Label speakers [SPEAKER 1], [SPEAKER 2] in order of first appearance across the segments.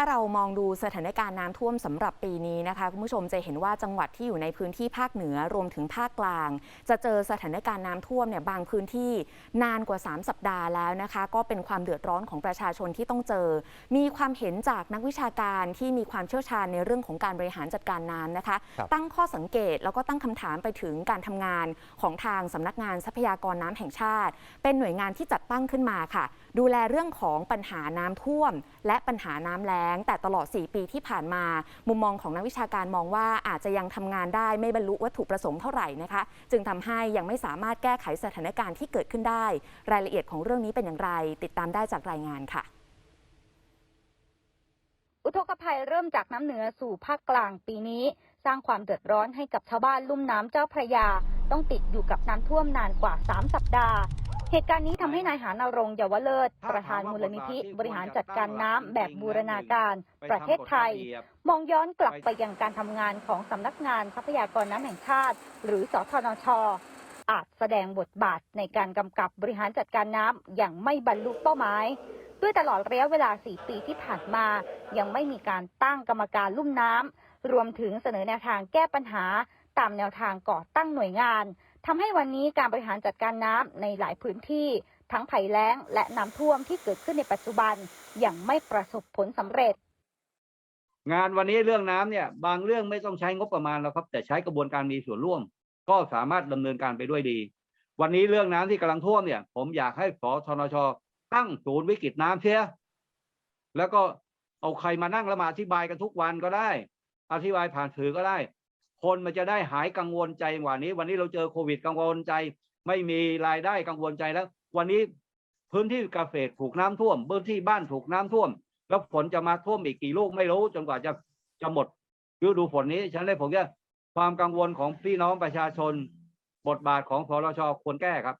[SPEAKER 1] ถ้าเรามองดูสถานการณ์น้ำท่วมสำหรับปีนี้นะคะคุณผู้ชมจะเห็นว่าจังหวัดที่อยู่ในพื้นที่ภาคเหนือรวมถึงภาคกลาง จะเจอสถานการณ์น้ำท่วมเนี่ยบางพื้นที่นานกว่า 3 สัปดาห์แล้วนะคะ ก็เป็นความเดือดร้อนของประชาชนที่ต้องเจอ มีความเห็นจากนักวิชาการที่มีความเชี่ยวชาญในเรื่องของการบริหารจัดการน้ำนะคะ
[SPEAKER 2] ครับ
[SPEAKER 1] ตั้งข้อสังเกตแล้วก็ตั้งคำถามไปถึงการทำงานของทางสำนักงานทรัพยากรน้ำแห่งชาติ เป็นหน่วยงานที่จัดตั้งขึ้นมาค่ะ ดูแลเรื่องของปัญหาน้ำท่วม และปัญหาน้ำแล้ง แต่ตลอด 4 ปีที่ผ่านมา มุมมองของนักวิชาการมองว่าอาจจะยังทำงานได้ไม่บรรลุวัตถุประสงค์เท่าไหร่นะคะ จึงทำให้ยังไม่สามารถแก้ไขสถานการณ์ที่เกิดขึ้นได้ รายละเอียดของเรื่องนี้เป็นอย่างไร ติดตามได้จากรายงานค่ะ
[SPEAKER 3] อุทกภัยเริ่มจากน้ำเหนือสู่ภาคกลางปีนี้ สร้างความเดือดร้อนให้กับชาวบ้านลุ่มน้ำเจ้าพระยา ต้องติดอยู่กับน้ำท่วมนานกว่า 3 สัปดาห์ เหตุการณ์นี้ทำให้นายหานรงค์เยาวเลิศ ประธานมูลนิธิบริหารจัดการน้ำแบบบูรณาการ ประเทศไทย มองย้อนกลับไปยังการทำงานของสำนักงานทรัพยากรน้ำแห่งชาติ หรือสทนชอาจแสดงบทบาทในการกำกับบริหารจัดการน้ำอย่างไม่บรรลุเป้าหมาย ด้วยตลอดระยะเวลา 4 ปีที่ผ่านมา ยังไม่มีการตั้งกรรมการลุ่มน้ำรวมถึงเสนอแนวทางแก้ปัญหา ตามแนวทางก่อตั้งหน่วยงาน ทำให้วันนี้การบริหารจัดการน้ำในหลายพื้นที่ทั้งภัยแล้งและน้ำท่วมที่เกิดขึ้นในปัจจุบันยังไม่ประสบผลสำเร็จ
[SPEAKER 4] งานวันนี้เรื่องน้ำเนี่ยบางเรื่องไม่ต้องใช้งบประมาณแล้วครับ แต่ใช้กระบวนการมีส่วนร่วม ก็สามารถดำเนินการไปด้วยดี วันนี้เรื่องน้ำที่กำลังท่วมเนี่ย ผมอยากให้สทนชตั้งศูนย์วิกฤตน้ำเสียแล้วก็เอาใครมานั่งแล้วมาอธิบายกันทุกวันก็ได้ อธิบายผ่านสื่อก็ได้ คนมันจะได้หายกังวลใจกว่านี้ วันนี้เราเจอโควิดกังวลใจ ไม่มีรายได้กังวลใจแล้ว วันนี้พื้นที่เกษตรถูกน้ำท่วมพื้นที่บ้านถูกน้ำท่วม แล้วฝนจะมาท่วมอีกกี่ลูกไม่รู้จนกว่าจะจะหมดฤดูฝนนี้ฉันเลยผมจะความกังวลของพี่น้องประชาชน บทบาทของสรชควรแก้ครับ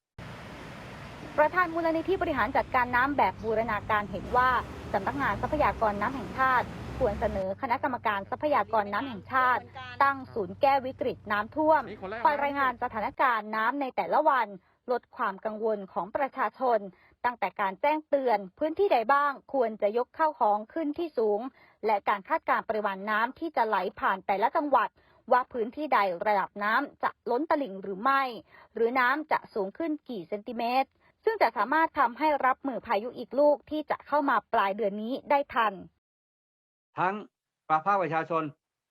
[SPEAKER 3] ประธานมูลนิธิบริหารจัดการน้ำแบบบูรณาการเห็นว่าสำนักงานทรัพยากรน้ำแห่งชาติ ควรเสนอคณะกรรมการทรัพยากรน้ำแห่งชาติ ตั้งศูนย์แก้วิกฤตน้ำท่วมคอยรายงานสถานการณ์น้ำในแต่ละวัน ลดความกังวลของประชาชน ตั้งแต่การแจ้งเตือนพื้นที่ใดบ้างควรจะยกเข้าของขึ้นที่สูง และการคาดการณ์ปริมาณน้ำที่จะไหลผ่านแต่ละจังหวัดว่าพื้นที่ใดระดับน้ำจะล้นตลิ่งหรือไม่ หรือน้ำจะสูงขึ้นกี่เซนติเมตร ซึ่งจะสามารถทำให้รับมือพายุอีกลูกที่จะเข้ามาปลายเดือนนี้ได้ทัน
[SPEAKER 4] ทั้งภาคประชาชน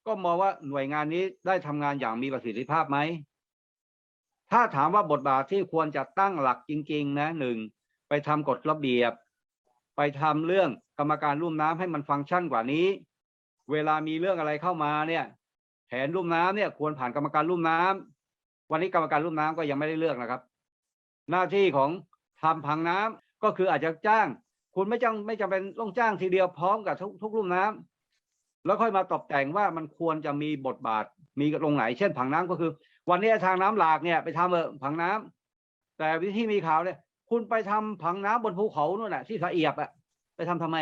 [SPEAKER 4] ก็มองว่าหน่วยงานนี้ได้ทำงานอย่างมีประสิทธิภาพไหม ถ้าถามว่าบทบาทที่ควรจะตั้งหลักจริง ๆ นะหนึ่งไปทำกฎระเบียบ ไปทำเรื่องกรรมการรุ่มน้ำให้มันฟังก์ชันกว่านี้ เวลามีเรื่องอะไรเข้ามาเนี่ย แผนรุ่มน้ำเนี่ย ควรผ่านกรรมการรุ่มน้ำวันนี้กรรมการรุ่มน้ำก็ยังไม่ได้เลือกนะครับ หน้าที่ของทำผังน้ำก็คืออาจจะจ้าง คุณไม่จำไม่จำเป็นต้องจ้างทีเดียวพร้อมกับทุกทุกรุ่มน้ำ แล้วค่อยมาตกแต่งว่ามันควรจะมีบทบาทมีตรงไหน เช่นผังน้ำก็คือ วันนี้ทางน้ำหลากเนี่ยไปทำเออผังน้ำแต่วิธีมีข่าวเนี่ยคุณไปทำผังน้ำบนภูเขานู่นแหละที่สะเอียบอะไปทำทำไม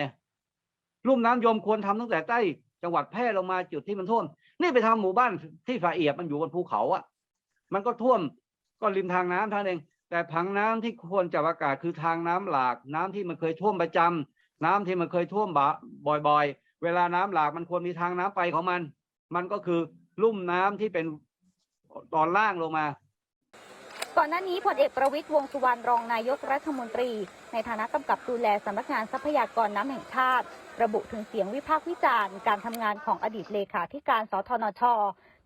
[SPEAKER 4] ลุ่มน้ำยมควรทำตั้งแต่ใต้จังหวัดแพร่ลงมาจุดที่มันท่วม นี่ไปทำหมู่บ้านที่สะเอียบมันอยู่บนภูเขาอะมันก็ท่วมก็ริมทางน้ำเท่านั้นเอง แต่ผังน้ำที่ควรจะประกาศคือทางน้ำหลาก น้ำที่มันเคยท่วมประจำน้ำที่มันเคยท่วมบะบ่อยๆ เวลาน้ำหลากมันควรมีทางน้ำไปของมัน มันก็คือลุ่มน้ำที่เป็นตอนล่างลงมา
[SPEAKER 3] ก่อนหน้านี้พลเอกประวิตยวงสุวรรณรองนายกรัฐมนตรี ในฐานะกำกับดูแลสำนักงานทรัพยากรน้ำแห่งชาติ ระบุถึงเสียงวิพากษ์วิจารณ์การทำงานของอดีตเลขาธิการสทนช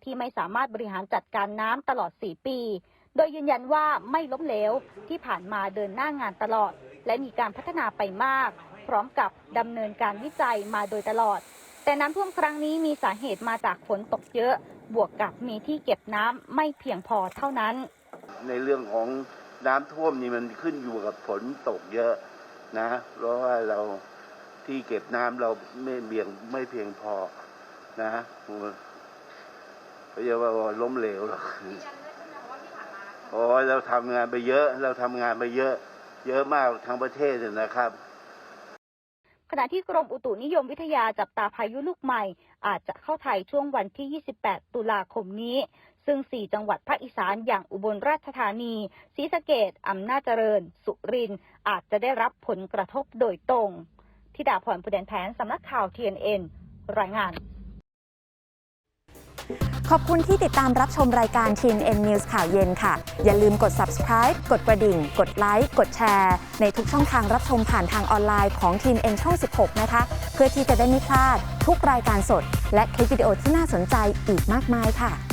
[SPEAKER 3] ที่ไม่สามารถบริหารจัดการน้ำตลอด 4 ปี โดยยืนยันว่าไม่ล้มเหลวที่ผ่านมาเดินหน้างานตลอด และมีการพัฒนาไปมาก พร้อมกับดำเนินการวิจัยมาโดยตลอด แต่น้ำท่วมครั้งนี้มีสาเหตุมาจากฝนตกเยอะ บวกกับมีที่เก็บน้ำไม่เพียงพอเท่านั้น
[SPEAKER 5] ในเรื่องของน้ำท่วมนี่มันขึ้นอยู่กับฝนตกเยอะนะ เพราะว่าเราที่เก็บน้ำเราไม่เบียงไม่เพียงพอนะเขาเยกว่าล้มเหลวหรอกโอ้ยเราทำงานไปเยอะ เราทำงานไปเยอะ เยอะมากทั้งประเทศเลยนะครับ
[SPEAKER 3] ขณะที่กรมอุตุนิยมวิทยาจับตาพายุลูกใหม่ อาจจะเข้าไทยช่วงวันที่ 28 ตุลาคมนี้ ซึ่ง 4 จังหวัดภาคอีสานอย่างอุบลราชธานีศรีสะเกดอำนาจเจริญ สุริน อาจจะได้รับผลกระทบโดยตรงทีธิดาพรผู้แดนแผนสำนักข่าว TNN รายงาน
[SPEAKER 1] ขอบคุณที่ติดตามรับชมรายการ TNN News ข่าวเย็นค่ะ อย่าลืมกด subscribe กดกระดิ่ง กดไลค์กดแชร์ ในทุกช่องทางรับชมผ่านทางออนไลน์ของ TNN ช่อง 16 นะคะ เพื่อที่จะได้ไม่พลาดทุกรายการสด และคลิปวิดีโอที่น่าสนใจอีกมากมายค่ะ